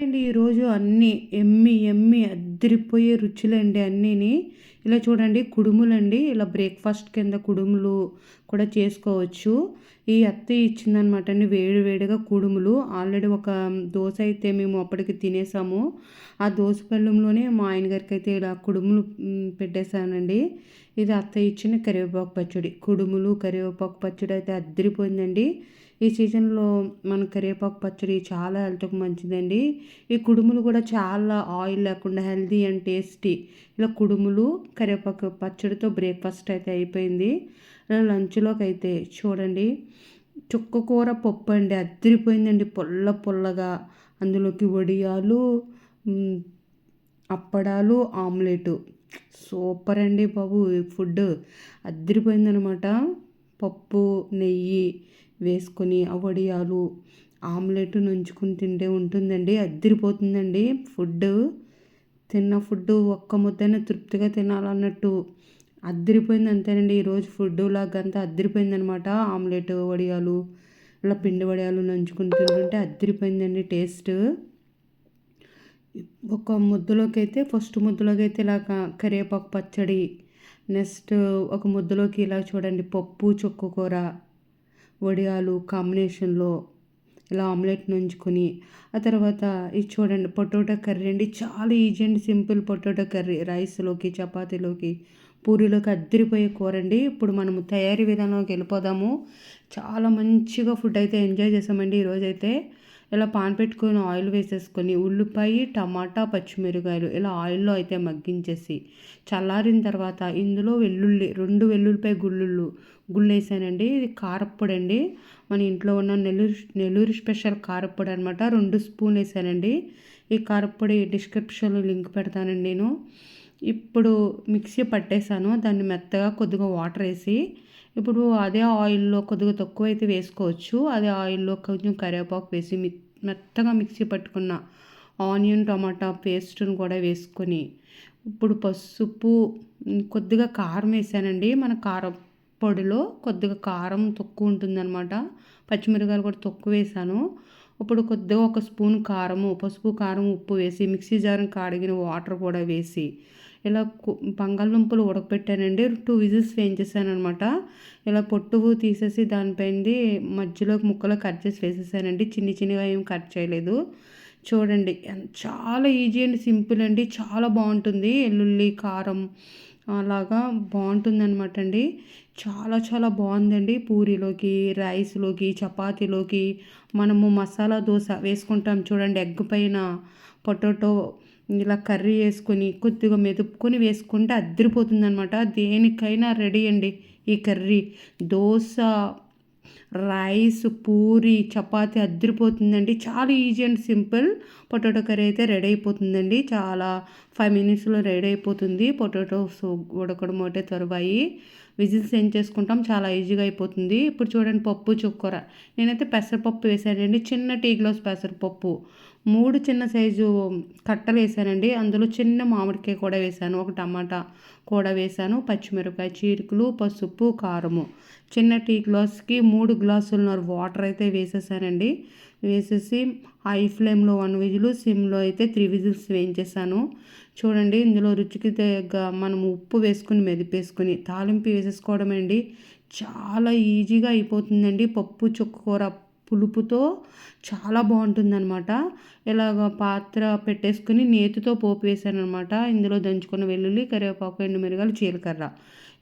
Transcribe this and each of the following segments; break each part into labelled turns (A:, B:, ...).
A: అండి ఈరోజు అన్నీ ఎమ్మి ఎమ్మి అద్దరిపోయే రుచులండి అన్నీని. ఇలా చూడండి కుడుములండి. ఇలా బ్రేక్ఫాస్ట్ కింద కుడుములు కూడా చేసుకోవచ్చు. ఈ అత్త ఇచ్చిందనమాట అండి వేడి వేడిగా కుడుములు. ఆల్రెడీ ఒక దోశ అయితే మేము అప్పటికి తినేసాము. ఆ దోశ పళ్ళంలోనే మా ఆయన గారికి అయితే ఇలా కుడుములు పెట్టేశానండి. ఇది అత్త ఇచ్చిన కరివేపాకు పచ్చడి. కుడుములు కరివేపాకు పచ్చడి అయితే అద్దరిపోయిందండి. ఈ సీజన్లో మన కరివేపాకు పచ్చడి చాలా హెల్త్కి మంచిదండి. ఈ కుడుములు కూడా చాలా ఆయిల్ లేకుండా హెల్దీ అండ్ టేస్టీ. ఇలా కుడుములు కరివేపాకు పచ్చడితో బ్రేక్ఫాస్ట్ అయితే అయిపోయింది. ఇలా లంచ్లోకి అయితే చూడండి. చుక్క కూర పప్పు అండి. అద్దరిపోయిందండి పొల్ల పొల్లగా. అందులోకి వడియాలు అప్పడాలు ఆమ్లెటు. సూపర్ అండి బాబు ఫుడ్. అద్దరిపోయిందనమాట పప్పు నెయ్యి వేసుకొని ఆ వడియాలు ఆమ్లెట్ నుంచుకుని తింటే ఉంటుందండి. అద్దరిపోతుందండి ఫుడ్. తిన్న ఫుడ్ ఒక్క ముద్దైనా తృప్తిగా తినాలన్నట్టు. అద్దరిపోయింది అంతేనండి. ఈరోజు ఫుడ్ లాగంతా అద్దరిపోయిందనమాట ఆమ్లెట్ వడియాలు ఇలా పిండి వడియాలు నంచుకుని తింటుంటే అద్దరిపోయిందండి టేస్ట్. ఒక ముద్దలోకి అయితే ఫస్ట్ ముద్దలోకి అయితే ఇలాగ కరివేపాకు పచ్చడి నెక్స్ట్ ఒక ముద్దలోకి ఇలా చూడండి పప్పు చుక్కు కూర వడియాలు కాంబినేషన్లో ఇలా ఆమ్లెట్ నుంచుకొని ఆ తర్వాత ఇది చూడండి పొటాటో కర్రీ అండి చాలా ఈజీ అండి సింపుల్ పొటాటో కర్రీ. రైస్లోకి చపాతీలోకి పూరీలోకి అద్దరిపోయే కూర అండి. ఇప్పుడు మనము తయారీ విధానంలోకి వెళ్ళిపోదాము. చాలా మంచిగా ఫుడ్ అయితే ఎంజాయ్ చేసామండి ఈరోజైతే. ఇలా పాన్ పెట్టుకొని ఆయిల్ వేసేసుకొని ఉల్లిపాయ టమాటా పచ్చిమిరకాయలు ఇలా ఆయిల్లో అయితే మగ్గించేసి చల్లారిన తర్వాత ఇందులో వెల్లుల్లి రెండు వెల్లుల్లిపాయ గుళ్ళు గుళ్ళేసానండి. ఇది కారప్పొడి అండి మన ఇంట్లో ఉన్న నెల్లూరు నెల్లూరు స్పెషల్ కారప్పొడి అనమాట రెండు స్పూన్ వేసానండి ఈ కారప్పొడి డిస్క్రిప్షన్లో లింక్ పెడతానండి నేను. ఇప్పుడు మిక్సీ పట్టేశాను దాన్ని మెత్తగా కొద్దిగా వాటర్ వేసి ఇప్పుడు అదే ఆయిల్లో కొద్దిగా తక్కువ అయితే వేసుకోవచ్చు. అదే ఆయిల్లో కొంచెం కరివేపాకు వేసి మెత్తగా మిక్సీ పట్టుకున్న ఆనియన్ టమాటా పేస్ట్ని కూడా వేసుకొని ఇప్పుడు పసుపు కొద్దిగా కారం వేసానండి. మన కారం పొడిలో కొద్దిగా కారం తక్కువ ఉంటుందన్నమాట. పచ్చిమిరకాయలు కూడా తక్కువ వేసాను. ఇప్పుడు కొద్దిగా ఒక స్పూన్ కారము పసుపు కారం ఉప్పు వేసి మిక్సీ జారం కాడిగిన వాటర్ కూడా వేసి ఇలా బంగాళదుంపలు ఉడకపెట్టానండి టూ విజిల్స్ వేయించేసాను అనమాట ఇలా పొట్టు తీసేసి దానిపైన మధ్యలో ముక్కలు కట్ చేసి వేసేసానండి. చిన్ని చిన్నగా ఏం కట్ చేయలేదు. చూడండి చాలా ఈజీ అండి సింపుల్ అండి. చాలా బాగుంటుంది. వెల్లుల్లి కారం అలాగా బాగుంటుంది అనమాట అండి. చాలా చాలా బాగుందండి. పూరీలోకి రైస్లోకి చపాతీలోకి మనము మసాలా దోశ వేసుకుంటాం చూడండి ఎగ్ పైన పొటాటో ఇలా కర్రీ వేసుకొని కొద్దిగా మెదుపుకొని వేసుకుంటే అద్దరిపోతుందనమాట దేనికైనా రెడీ అండి ఈ కర్రీ. దోశ రైస్ పూరి చపాతి అద్దరిపోతుందండి. చాలా easy and simple. Potato curry అయితే రెడీ అయిపోతుందండి. చాలా ఫైవ్ మినిట్స్లో రెడీ అయిపోతుంది. పొటాటోస్ ఉడకడం ఒకటే త్వరబాయి విజిల్స్ ఏం చేసుకుంటాం? చాలా ఈజీగా అయిపోతుంది. ఇప్పుడు చూడండి పప్పు చుక్కర. నేనైతే పెసరపప్పు వేసానండి. చిన్న టీ గ్లాస్ పెసరపప్పు. మూడు చిన్న సైజు కట్టలు వేసానండి. అందులో చిన్న మామిడికాయ కూడా వేసాను. ఒక టమాటా కూడా వేసాను. పచ్చిమిరపకాయ చీరుకులు పసుపు కారము. చిన్న టీ గ్లాస్కి మూడు గ్లాసులున్నర వాటర్ అయితే వేసేసానండి. వేసేసి హై ఫ్లేమ్లో వన్ విజిల్ సిమ్లో అయితే త్రీ విజిల్స్ వేయించేసాను. చూడండి ఇందులో రుచికి తగ్గ మనం ఉప్పు వేసుకుని మెదిపేసుకుని తాలింపు వేసేసుకోవడం అండి. చాలా ఈజీగా అయిపోతుందండి. పప్పు చుక్కకూర పులుపుతో చాలా బాగుంటుందన్నమాట. ఇలాగ పాత్ర పెట్టేసుకుని నేతితో పోపు వేసాను అనమాట ఇందులో దంచుకున్న వెల్లుల్లి కరివేపాకు ఎండు మిరగాలు జీలకర్ర.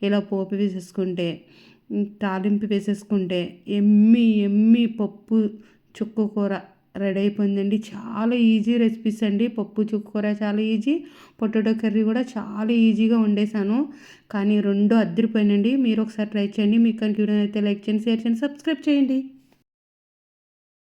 A: ఇలా పోపు వేసేసుకుంటే తాలింపు వేసేసుకుంటే ఎమ్మి ఎమ్మి పప్పు చుక్క కూర రెడీ అయిపోయిందండి. చాలా ఈజీ రెసిపీస్ అండి. పప్పు చుక్కు కూర చాలా ఈజీ పొటాటో కర్రీ కూడా చాలా ఈజీగా వండేసాను కానీ రెండు అద్దరిపోయినండి మీరు ఒకసారి ట్రై చేయండి. మీకు కనుక వీడియో అయితే లైక్ చేయండి షేర్ చేయండి సబ్స్క్రైబ్ చేయండి.